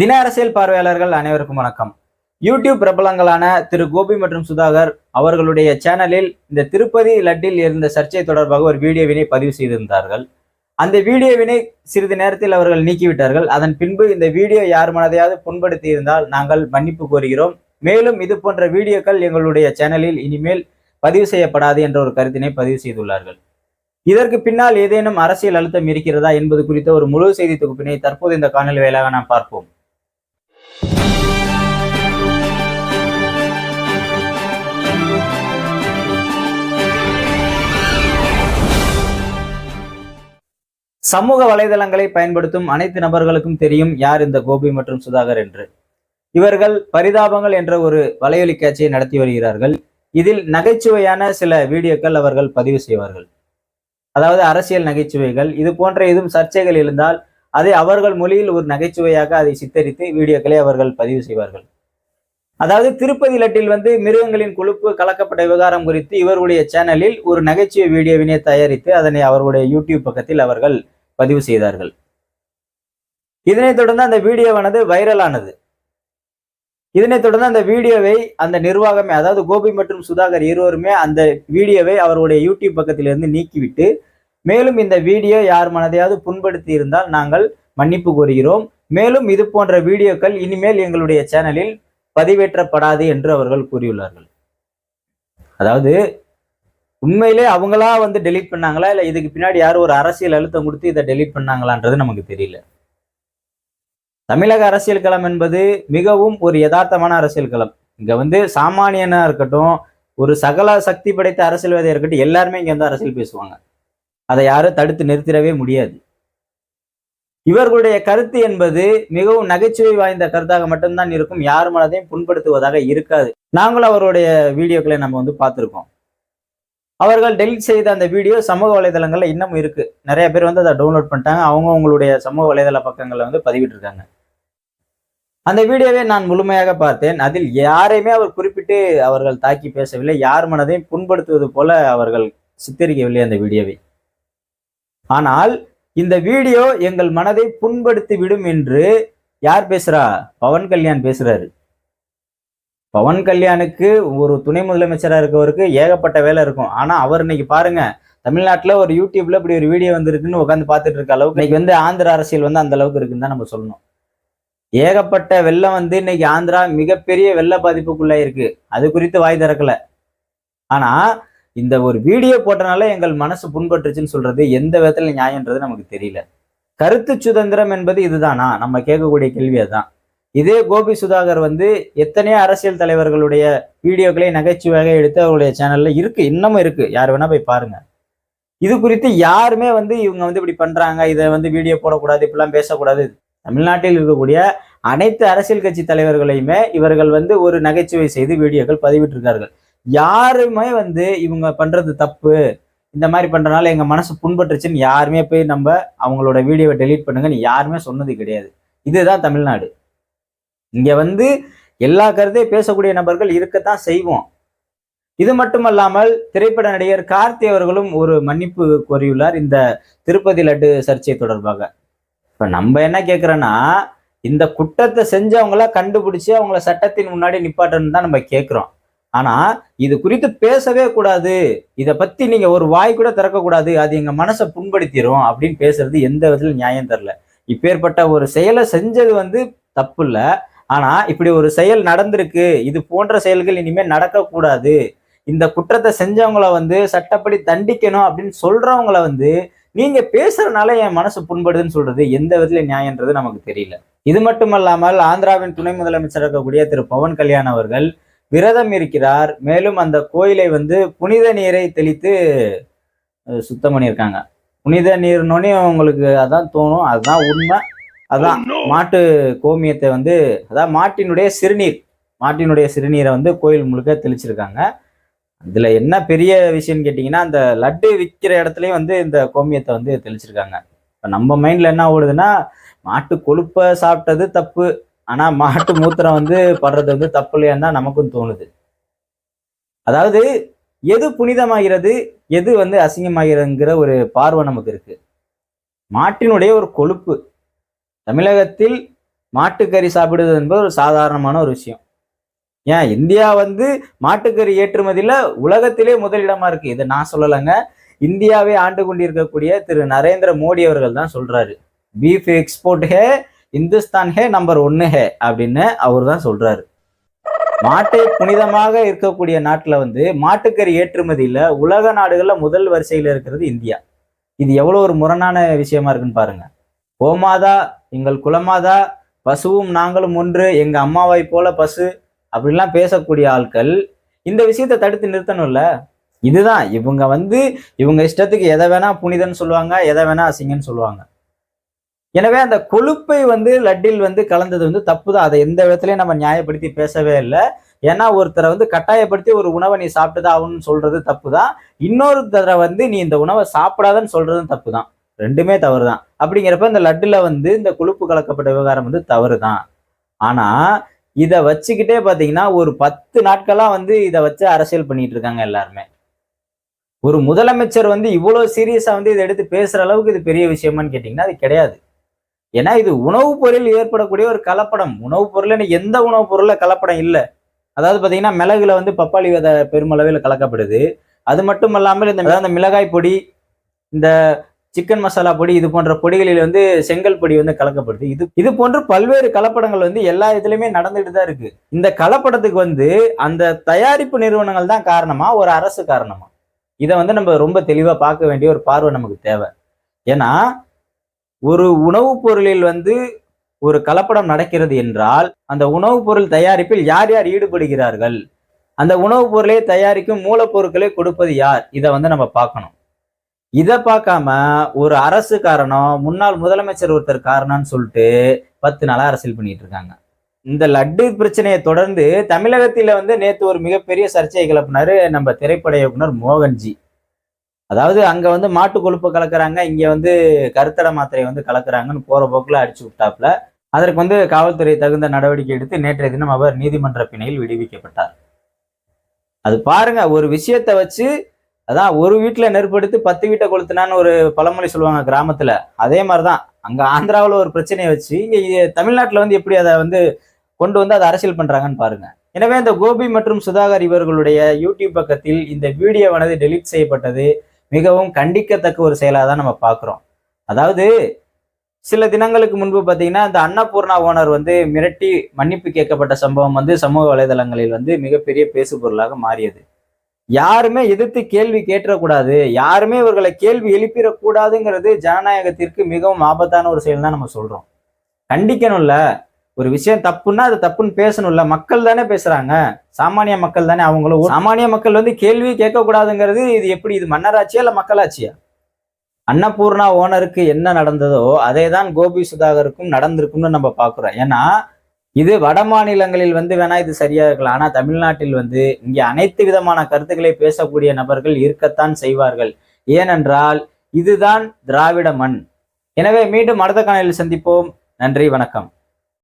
தின அரசியல் பார்வையாளர்கள் அனைவருக்கும் வணக்கம். யூடியூப் பிரபலங்களான திரு கோபி மற்றும் சுதாகர் அவர்களுடைய சேனலில் இந்த திருப்பதி லட்டில் இருந்த சர்ச்சை தொடர்பாக ஒரு வீடியோவினை பதிவு செய்திருந்தார்கள். அந்த வீடியோவினை சிறிது நேரத்தில் அவர்கள் நீக்கிவிட்டார்கள். அதன் பின்பு இந்த வீடியோ யார் மனதையாவது புண்படுத்தி இருந்தால் நாங்கள் மன்னிப்பு கோருகிறோம். மேலும் இது போன்ற வீடியோக்கள் எங்களுடைய சேனலில் இனிமேல் பதிவு செய்யப்படாது என்ற ஒரு கருத்தினை பதிவு செய்துள்ளார்கள். இதற்கு பின்னால் ஏதேனும் அரசியல் அழுத்தம் இருக்கிறதா என்பது குறித்த ஒரு முழு செய்தி தொகுப்பினை தற்போது இந்த காணொலி வேலையாக நாம் பார்ப்போம். சமூக வலைதளங்களை பயன்படுத்தும் அனைத்து நபர்களுக்கும் தெரியும் யார் இந்த கோபி மற்றும் சுதாகர் என்று. இவர்கள் பரிதாபங்கள் என்ற ஒரு வலையொலி காட்சியை நடத்தி வருகிறார்கள். இதில் நகைச்சுவையான சில வீடியோக்கள் அவர்கள் பதிவு செய்வார்கள். அதாவது அரசியல் நகைச்சுவைகள் இது போன்ற எதுவும் சர்ச்சைகள் இருந்தால் அதை அவர்கள் மொழியில் ஒரு நகைச்சுவையாக அதை சித்தரித்து வீடியோக்களை அவர்கள் பதிவு செய்வார்கள். அதாவது திருப்பதி லட்டில் வந்து மிருகங்களின் கொழுப்பு கலக்கப்பட்ட விவகாரம் குறித்து இவருடைய சேனலில் ஒரு நகைச்சுவை வீடியோவினை தயாரித்து அதனை அவர்களுடைய யூடியூப் பக்கத்தில் அவர்கள் பதிவு செய்தார்கள். இதனைத் தொடர்ந்து அந்த வீடியோவானது வைரலானது. இதனைத் தொடர்ந்து அந்த வீடியோவை அந்த நிர்வாகமே அதாவது கோபி மற்றும் சுதாகர் இருவருமே அந்த வீடியோவை அவருடைய யூடியூப் பக்கத்திலிருந்து நீக்கிவிட்டு மேலும் இந்த வீடியோ யார் மனதையாவது புண்படுத்தி இருந்தால் நாங்கள் மன்னிப்பு கோருகிறோம். மேலும் இது போன்ற வீடியோக்கள் இனிமேல் எங்களுடைய சேனலில் பதிவேற்றப்படாது என்று அவர்கள் கூறியுள்ளார்கள். அதாவது உண்மையிலே அவங்களா வந்து டெலீட் பண்ணாங்களா? இல்லை இதுக்கு பின்னாடி யாரும் ஒரு அரசியல் அழுத்தம் கொடுத்து இதை டெலீட் பண்ணாங்களான்றது நமக்கு தெரியல. தமிழக அரசியல் களம் என்பது மிகவும் ஒரு யதார்த்தமான அரசியல் களம். இங்கே வந்து சாமானியனாக இருக்கட்டும் ஒரு சகல சக்தி படைத்த அரசியல்வாதியாக இருக்கட்டும் எல்லாருமே இங்கே வந்து அரசியல் பேசுவாங்க. அதை யாரும் தடுத்து நிறுத்திடவே முடியாது. இவர்களுடைய கருத்து என்பது மிகவும் நகைச்சுவை வாய்ந்த கருத்தாக மட்டும்தான் இருக்கும். யார் மனதையும் புண்படுத்துவதாக இருக்காது. நாங்களும் அவருடைய வீடியோக்களை நம்ம வந்து பார்த்துருக்கோம். அவர்கள் டெலிட் செய்த அந்த வீடியோ சமூக வலைதளங்களில் இன்னமும் இருக்கு. நிறைய பேர் வந்து அதை டவுன்லோட் பண்ணிட்டாங்க. அவங்க அவங்களுடைய சமூக வலைதள பக்கங்களில் வந்து பதிவிட்டிருக்காங்க. அந்த வீடியோவை நான் முழுமையாக பார்த்தேன். அதில் யாரையுமே அவர் குறிப்பிட்டு அவர்கள் தாக்கி பேசவில்லை. யார் மனதையும் புண்படுத்துவது போல அவர்கள் சித்தரிக்கவில்லை அந்த வீடியோவை. ஆனால் இந்த வீடியோ எங்கள் மனதை புண்படுத்தி விடும் என்று யார் பேசுறா? பவன் கல்யாண் பேசுறாரு. பவன் கல்யாணுக்கு ஒரு துணை முதலமைச்சராக இருக்கவருக்கு ஏகப்பட்ட வேலை இருக்கும். ஆனால் அவர் இன்னைக்கு பாருங்க தமிழ்நாட்டில் ஒரு யூடியூப்ல இப்படி ஒரு வீடியோ வந்திருக்குன்னு உட்காந்து பார்த்துட்டு இருக்க அளவுக்கு இன்னைக்கு வந்து ஆந்திர அரசியல் வந்து அந்த அளவுக்கு இருக்குன்னு தான் நம்ம சொல்லணும். ஏகப்பட்ட வெள்ளம் வந்து இன்னைக்கு ஆந்திரா மிகப்பெரிய வெள்ள பாதிப்புக்குள்ளே இருக்கு அது குறித்து வாய் திறக்கல. ஆனால் இந்த ஒரு வீடியோ போட்டனால எங்கள் மனசு புண்பட்டுருச்சுன்னு சொல்றது எந்த விதத்துல நியாயன்றது நமக்கு தெரியல. கருத்து சுதந்திரம் என்பது இதுதானா? நம்ம கேட்கக்கூடிய கேள்வி அதுதான். இதே கோபி சுதாகர் வந்து எத்தனையோ அரசியல் தலைவர்களுடைய வீடியோக்களை நகைச்சுவையாக எடுத்து அவருடைய சேனல்ல இருக்கு இன்னமும் இருக்கு. யார் வேணா போய் பாருங்க. இது குறித்து யாருமே வந்து இவங்க வந்து இப்படி பண்றாங்க இதை வந்து வீடியோ போடக்கூடாது இப்படிலாம் பேசக்கூடாது. தமிழ்நாட்டில் இருக்கக்கூடிய அனைத்து அரசியல் கட்சி தலைவர்களையுமே இவர்கள் வந்து ஒரு நகைச்சுவை செய்து வீடியோக்கள் பதிவிட்டிருக்கார்கள். யாருமே வந்து இவங்க பண்றது தப்பு இந்த மாதிரி பண்றதுனால எங்க மனசு புண்பட்டுருச்சுன்னு யாருமே போய் நம்ம அவங்களோட வீடியோவை டெலீட் பண்ணுங்கன்னு யாருமே சொன்னது கிடையாது. இதுதான் தமிழ்நாடு. இங்க வந்து எல்லா கருத்தையும் பேசக்கூடிய நபர்கள் இருக்கத்தான் செய்வோம். இது மட்டுமல்லாமல் திரைப்பட நடிகர் கார்த்தி அவர்களும் ஒரு மன்னிப்பு கோரியுள்ளார் இந்த திருப்பதி லட்டு சர்ச்சை தொடர்பாக. இப்ப நம்ம என்ன கேக்குறோன்னா இந்த குற்றத்தை செஞ்சவங்கள கண்டுபிடிச்சு அவங்கள சட்டத்தின் முன்னாடி நிப்பாட்டணும் தான் நம்ம கேட்கிறோம் ஆனா இது குறித்து பேசவே கூடாது. இதை பத்தி நீங்க ஒரு வாய் கூட திறக்கக்கூடாது அது எங்க மனசை புண்படுத்திடும் அப்படின்னு பேசுறது எந்த விதத்துல நியாயம் தரல இப்பேற்பட்ட ஒரு செயலை செஞ்சது வந்து தப்பு இல்லை. ஆனா இப்படி ஒரு செயல் நடந்திருக்கு. இது போன்ற செயல்கள் இனிமேல் நடக்கக்கூடாது. இந்த குற்றத்தை செஞ்சவங்கள வந்து சட்டப்படி தண்டிக்கணும் அப்படின்னு சொல்றவங்கள வந்து நீங்க பேசுறதுனால என் மனசு புண்படுதுன்னு சொல்றது எந்த விதத்துல நியாயன்றது நமக்கு தெரியல. இது மட்டுமல்லாமல் ஆந்திராவின் துணை முதலமைச்சர் இருக்கக்கூடிய திரு பவன் கல்யாண் அவர்கள் விரதம் இருக்கிறார். மேலும் அந்த கோயிலை வந்து புனித நீரை தெளித்து சுத்தம் பண்ணியிருக்காங்க. புனித நீர்னோடனே உங்களுக்கு அதான் தோணும். அதுதான் உண்மை. அதான் மாட்டு கோமியத்தை வந்து அதான் மாட்டினுடைய சிறுநீர். மாட்டினுடைய சிறுநீரை வந்து கோயில் முழுக்க தெளிச்சிருக்காங்க. இதுல என்ன பெரிய விஷயம்னு கேட்டிங்கன்னா அந்த லட்டு விற்கிற இடத்துலயும் வந்து இந்த கோமியத்தை வந்து தெளிச்சிருக்காங்க. இப்போ நம்ம மைண்ட்ல என்ன ஓடுதுன்னா மாட்டு கொழுப்பை சாப்பிட்டது தப்பு. ஆனா மாட்டு மூத்திரம் வந்து படுறது வந்து தப்பு இல்லையான்னு தான் நமக்கும் தோணுது. அதாவது எது புனிதமாகிறது எது வந்து அசிங்கமாகிறதுங்கிற ஒரு பார்வை நமக்கு இருக்கு. மாட்டினுடைய ஒரு கொழுப்பு. தமிழகத்தில் மாட்டுக்கறி சாப்பிடுவது என்பது ஒரு சாதாரணமான ஒரு விஷயம். ஏன்? இந்தியா வந்து மாட்டுக்கறி ஏற்றுமதியில் உலகத்திலே முதலிடமா இருக்கு. இதை நான் சொல்லலைங்க. இந்தியாவை ஆண்டு கொண்டிருக்கக்கூடிய திரு நரேந்திர மோடி அவர்கள் தான் சொல்றாரு. பீஃப் எக்ஸ்போர்ட் ஹே இந்துஸ்தான் ஹே நம்பர் ஒன்று ஹே அப்படின்னு அவர் தான் சொல்றாரு. மாட்டை புனிதமாக இருக்கக்கூடிய நாட்டில் வந்து மாட்டுக்கறி ஏற்றுமதியில் உலக நாடுகளில் முதல் வரிசையில் இருக்கிறது இந்தியா. இது எவ்வளோ ஒரு முரணான விஷயமா இருக்குன்னு பாருங்க. கோமாதா எங்கள் குலமாதா பசுவும் நாங்களும் ஒன்று எங்க அம்மாவை போல பசு அப்படிலாம் பேசக்கூடிய ஆட்கள் இந்த விஷயத்தை தடுத்து நிறுத்தணும்ல? இதுதான் இவங்க வந்து இவங்க இஷ்டத்துக்கு எதை வேணா புனிதன்னு சொல்லுவாங்க எதை வேணா அசிங்கன்னு சொல்லுவாங்க. எனவே அந்த கொழுப்பை வந்து லட்டில் வந்து கலந்தது வந்து தப்பு தான் அதை எந்த விதத்துலையும் நம்ம நியாயப்படுத்தி பேசவே இல்லை. ஏன்னா ஒருத்தரை வந்து கட்டாயப்படுத்தி ஒரு உணவை நீ சாப்பிட்டுதான் ஆகணும்னு சொல்றது தப்பு தான் இன்னொருத்தரை வந்து நீ இந்த உணவை சாப்பிடாதன்னு சொல்றதும் தப்பு தான் ரெண்டுமே தவறு தான் அப்படிங்கிறப்ப இந்த லட்டுல வந்து இந்த கொழுப்பு கலக்கப்பட்ட விவகாரம் வந்து தவறு தான் ஆனா இதை வச்சுக்கிட்டே பார்த்தீங்கன்னா ஒரு பத்து நாட்களாக வந்து இதை வச்சு அரசியல் பண்ணிட்டு இருக்காங்க எல்லாருமே. ஒரு முதலமைச்சர் வந்து இவ்வளோ சீரியஸாக வந்து இதை எடுத்து பேசுகிற அளவுக்கு இது பெரிய விஷயமான்னு கேட்டிங்கன்னா அது கிடையாது. ஏன்னா இது உணவுப் பொருளில் ஏற்படக்கூடிய ஒரு கலப்படம். உணவுப் பொருள்னு எந்த உணவுப் பொருளில் கலப்படம் இல்லை. அதாவது பார்த்தீங்கன்னா மிளகுல வந்து பப்பாளி விதை பெருமளவில் கலக்கப்படுது. அது மட்டும் இல்லாமல் இந்த அந்த மிளகாய் பொடி இந்த சிக்கன் மசாலா பொடி இது போன்ற பொடிகளில் வந்து செங்கல் பொடி வந்து கலக்கப்படுது. இது இது போன்று பல்வேறு கலப்படங்கள் வந்து எல்லா இதுலையுமே நடந்துட்டு தான் இருக்கு. இந்த கலப்படத்துக்கு வந்து அந்த தயாரிப்பு நிறுவனங்கள் தான் காரணமா ஒரு அரசு காரணமா? இதை வந்து நம்ம ரொம்ப தெளிவாக பார்க்க வேண்டிய ஒரு பார்வை நமக்கு தேவை. ஏன்னா ஒரு உணவுப் பொருளில் வந்து ஒரு கலப்படம் நடக்கிறது என்றால் அந்த உணவுப் பொருள் தயாரிப்பில் யார் யார் ஈடுபடுகிறார்கள்? அந்த உணவுப் பொருளை தயாரிக்கும் மூலப்பொருட்களை கொடுப்பது யார்? இதை வந்து நம்ம பார்க்கணும். இதை பார்க்காம ஒரு அரசு காரணம் முன்னாள் முதலமைச்சர் ஒருத்தர் காரணம்னு சொல்லிட்டு பத்து நாளாக அரசியல் பண்ணிட்டு இருக்காங்க. இந்த லட்டு பிரச்சனையை தொடர்ந்து தமிழகத்தில் வந்து நேற்று ஒரு மிகப்பெரிய சர்ச்சையை கிளப்பினாரு நம்ம திரைப்பட இயக்குனர் மோகன்ஜி. அதாவது அங்க வந்து மாட்டு கொழுப்பு கலக்குறாங்க இங்க வந்து கருத்தடை மாத்திரை வந்து கலக்குறாங்கன்னு போற போக்குல அடிச்சு விட்டாப்ல அதற்கு வந்து காவல்துறை தகுந்த நடவடிக்கை எடுத்து நேற்றைய தினம் அவர் நீதிமன்ற பிணையில் விடுவிக்கப்பட்டார். அது பாருங்க ஒரு விஷயத்தை வச்சு அதான் ஒரு வீட்டுல நெருப்படுத்தி பத்து வீட்டை கொளுத்துனான்னு ஒரு பழமொழி சொல்லுவாங்க கிராமத்துல. அதே மாதிரிதான் அங்க ஆந்திராவில் ஒரு பிரச்சனையை வச்சு இங்க தமிழ்நாட்டுல வந்து எப்படி அதை வந்து கொண்டு வந்து அதை அரசியல் பண்றாங்கன்னு பாருங்க. எனவே இந்த கோபி மற்றும் சுதாகர் இவர்களுடைய யூடியூப் பக்கத்தில் இந்த வீடியோவானது டெலீட் செய்யப்பட்டது. மிகவும் கண்டிக்கத்தக்க ஒரு செயலாக தான் நம்ம பார்க்குறோம். அதாவது சில தினங்களுக்கு முன்பு பார்த்தீங்கன்னா இந்த அன்னபூர்ணா ஓனர் வந்து மிரட்டி மன்னிப்பு கேட்கப்பட்ட சம்பவம் வந்து சமூக வலைதளங்களில் வந்து மிகப்பெரிய பேசு பொருளாக மாறியது. யாருமே எதிர்த்து கேள்வி கேட்டக்கூடாது யாருமே இவர்களை கேள்வி எழுப்பிடக்கூடாதுங்கிறது ஜனநாயகத்திற்கு மிகவும் ஆபத்தான ஒரு செயல் தான் நம்ம சொல்றோம். கண்டிக்கணும்ல. ஒரு விஷயம் தப்புன்னா அது தப்புன்னு பேசணும்ல. மக்கள் தானே பேசுறாங்க. சாமானிய மக்கள் தானே அவங்களும் சாமானிய மக்கள் வந்து கேள்வி கேட்கக்கூடாதுங்கிறது இது எப்படி? இது மன்னராட்சியா இல்ல மக்களாட்சியா? அன்னபூர்ணா ஓனருக்கு என்ன நடந்ததோ அதே தான் கோபி சுதாகருக்கும் நடந்திருக்கும்னு நம்ம பார்க்குறோம். ஏன்னா இது வட மாநிலங்களில் வந்து வேணா இது சரியா இருக்கலாம். ஆனா தமிழ்நாட்டில் வந்து இங்கே அனைத்து விதமான கருத்துக்களை பேசக்கூடிய நபர்கள் இருக்கத்தான் செய்வார்கள். ஏனென்றால் இதுதான் திராவிட மண். எனவே மீண்டும் அடுத்த காணொலியில் சந்திப்போம். நன்றி வணக்கம்.